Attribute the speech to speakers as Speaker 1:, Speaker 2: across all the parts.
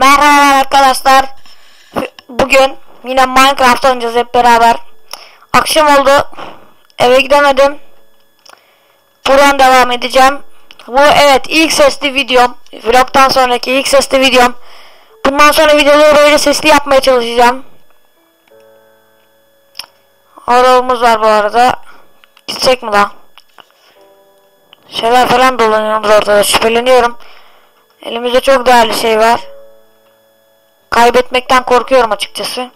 Speaker 1: Merhaba arkadaşlar. Bugün yine Minecraft oynayacağız hep beraber. Akşam oldu. Eve gidemedim. Buradan devam edeceğim. Bu evet ilk sesli videom. Vlog'tan sonraki ilk sesli videom. Bundan sonra videoları böyle sesli yapmaya çalışacağım. Arabamız var bu arada. Gitsek mi lan? Şeyler falan dolanıyoruz ortada. Şüpheleniyorum. Elimizde çok değerli şey var. Kaybetmekten korkuyorum açıkçası.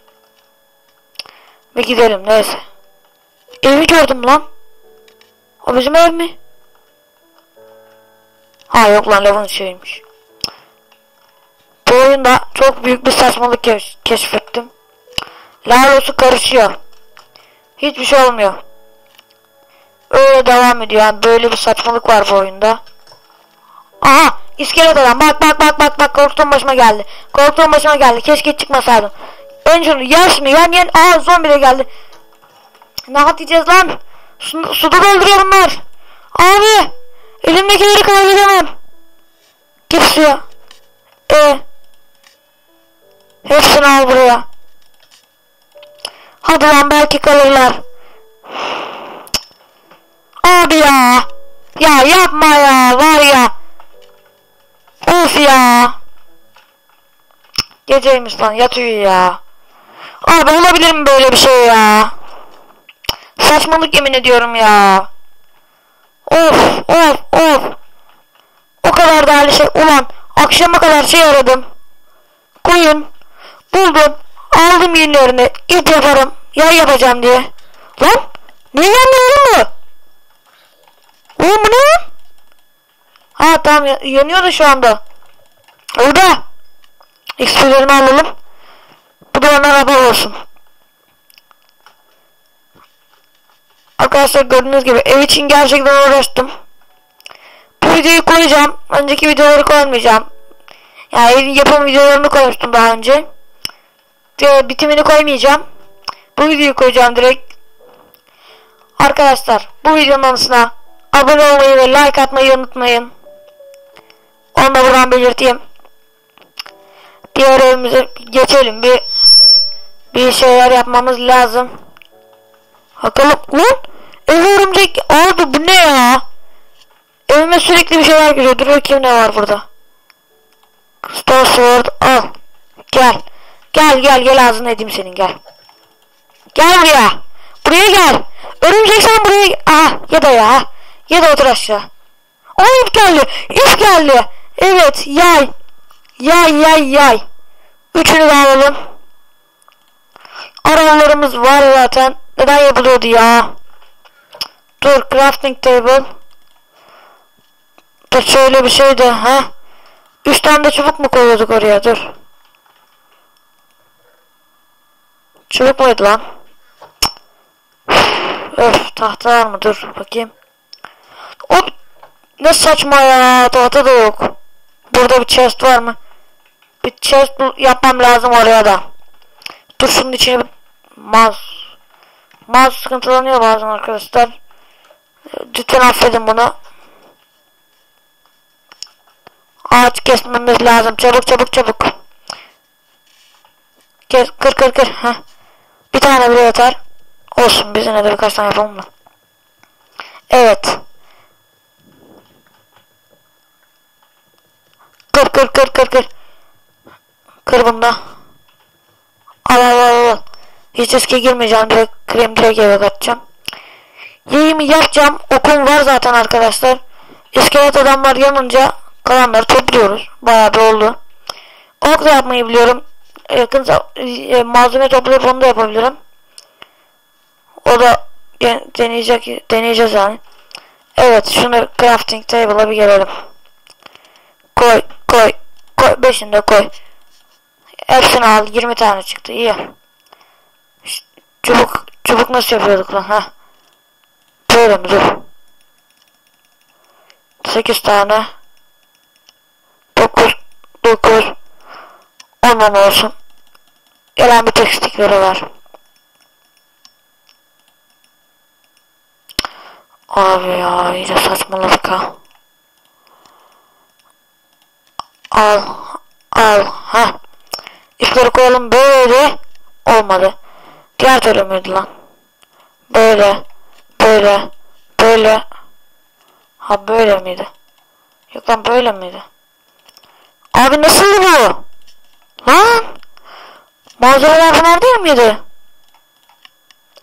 Speaker 1: Ve gidelim neyse. Evi gördüm lan. O bizim ev mi? Ha yok lan lavın şeymiş. Bu oyunda çok büyük bir saçmalık keş keşfettim. Lalosu karışıyor. Hiçbir şey olmuyor. Öyle devam ediyor. Yani böyle bir saçmalık var bu oyunda. Aha iskelet adam bak bak bak bak bak korktuğum başıma geldi. Korktuğum başıma geldi. Keşke çıkmasaydım. Önce şunu yen şunu yen yen. Aa zombi de geldi. Ne yapacağız lan? Su, suda dolduruyor bunlar. Abi elimdekileri kaybedemem. Git suya. E. Hepsini al buraya. Hadi lan belki kalırlar. Abi ya. Ya yapma ya var ya. Of ya. Geceymiş lan yat uyu ya. Abi olabilir mi böyle bir şey ya? Saçmalık yemin ediyorum ya. Of of of. O kadar değerli şey. Ulan akşama kadar şey aradım. Koyun. Buldum. Aldım yünlerini. İp yaparım. Yay yapacağım diye. Lan. Niye yanmıyor mu? Oğlum bu ne? Ha tamam yanıyordu şu anda. Orada. XP'lerimi alalım. Bu da ona araba olsun. Arkadaşlar gördüğünüz gibi ev için gerçekten uğraştım. Bu videoyu koyacağım. Önceki videoları koymayacağım. Yani evin yapım videolarını koymuştum daha önce. Ve bitimini koymayacağım. Bu videoyu koyacağım direkt. Arkadaşlar bu videonun anısına abone olmayı ve like atmayı unutmayın. Onu da buradan belirteyim. Diğer evimize geçelim. Bir bir şeyler yapmamız lazım. Bakalım. Lan ev örümcek. Abi bu ne ya? Evime sürekli bir şeyler geliyor. Dur bakayım ne var burada. Star Sword al. Gel. Gel gel gel ağzını edeyim senin gel. Gel buraya. Buraya gel. Örümcek sen buraya. Aha ya da ya. Ya da otur aşağı. Aa ip geldi. İp geldi. Evet yay. Yay yay yay. Üçünü de alalım. Arabalarımız var zaten. Neden yapılıyordu ya? Dur crafting table. Dur şöyle bir şeydi ha. Üç tane de çubuk mu koyuyorduk oraya dur. Çubuk muydu lan? Öf tahta var mı dur bakayım. Hop ne saçma ya tahta da yok. Burada bir chest var mı? Bir chest yapmam lazım oraya da. Dur şunun içine bir mouse. Mouse sıkıntılanıyor bazen arkadaşlar. Lütfen affedin bunu. Ağaç kesmemiz lazım. Çabuk çabuk çabuk. Kes kır kır kır. Heh. Bir tane bile yeter. Olsun biz yine de birkaç tane yapalım da. Evet. Kır kır kır kır kır. Kır bunda. Al al al al. Hiç riske girmeyeceğim. Direkt krem direkt eve kaçacağım. Yayımı yapacağım. Okum var zaten arkadaşlar. İskelet adamlar yanınca kalanları topluyoruz. Bayağı bir oldu. Ok da yapmayı biliyorum. Yakın e, malzeme toplayıp onu da yapabilirim. O da deneyecek deneyeceğiz yani. Evet şunu crafting table'a bir gelelim. Koy koy koy beşini de koy. Hepsini al 20 tane çıktı iyi. Çubuk çubuk nasıl yapıyorduk lan ha? Böyle mi dur. 8 tane. 9 9 10 olsun. Gelen bir tek stickleri var. Abi ya iyice saçmaladık ha. Al. Al. Ha. İpleri koyalım böyle. Olmadı. Diğer türlü müydü lan? Böyle. Böyle. Böyle. Ha böyle miydi? Yok lan böyle miydi? Abi nasıl bu? Lan! Malzemeler bunlar değil miydi?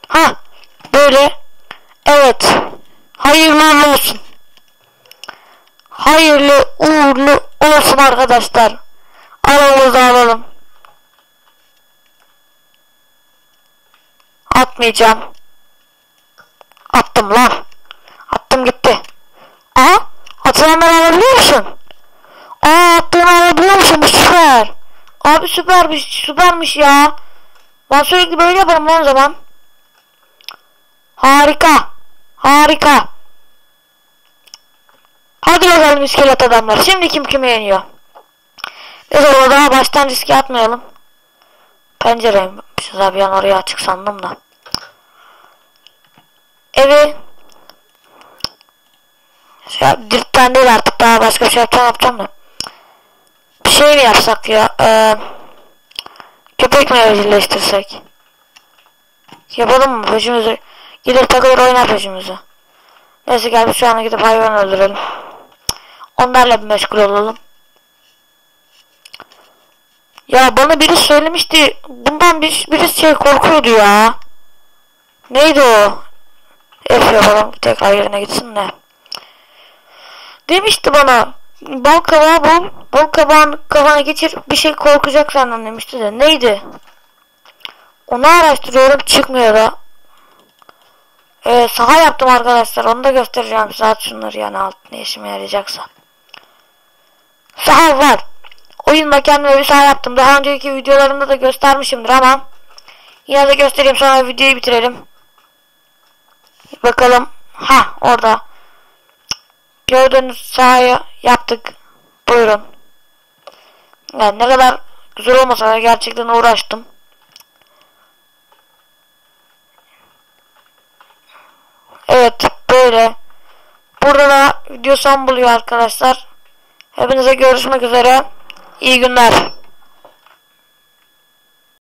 Speaker 1: Ha böyle. Evet. Hayırlı uğurlu olsun. Hayırlı uğurlu olsun arkadaşlar. Aramızda alalım. Atmayacağım. Attım lan. Attım gitti. Aa, atılanları alabiliyor musun? Aa, attığını alabiliyor musun? Süper. Abi süpermiş, süpermiş ya. Ben sürekli böyle yaparım lan o zaman. Harika. Harika. Hadi bakalım iskelet adamlar. Şimdi kim kime yeniyor? Neyse o daha baştan riske atmayalım. Pencereymişiz abi yan oraya açık sandım da. Evi ya dipten değil artık daha başka bir şey yapacağım, yapacağım da. Bir şey mi yapsak ya? Ee, köpek mi evcilleştirsek? Yapalım mı peşimizi? Gider takılır oynar peşimizi. Neyse gel şu an gidip hayvan öldürelim. Onlarla bir meşgul olalım. Ya bana biri söylemişti. Bundan bir, birisi şey korkuyordu ya. Neydi o? F yapalım. Tekrar yerine gitsin de. Demişti bana. Bal kabağı bul. Bal kabağını kafana geçir. Bir şey korkacak senden demişti de. Neydi? Onu araştırıyorum. Çıkmıyor da. Ee, saha yaptım arkadaşlar. Onu da göstereceğim size. At şunları yani alt ne işime yarayacaksa. Saha var. Oyunda kendime bir saha yaptım. Daha önceki videolarımda da göstermişimdir ama yine de göstereyim sonra videoyu bitirelim. Bakalım. Ha orada. Gördüğünüz sahayı yaptık. Buyurun. Yani ne kadar güzel olmasa da gerçekten uğraştım. Evet böyle. Burada da video son buluyor arkadaşlar. Hepinize görüşmek üzere. İyi günler.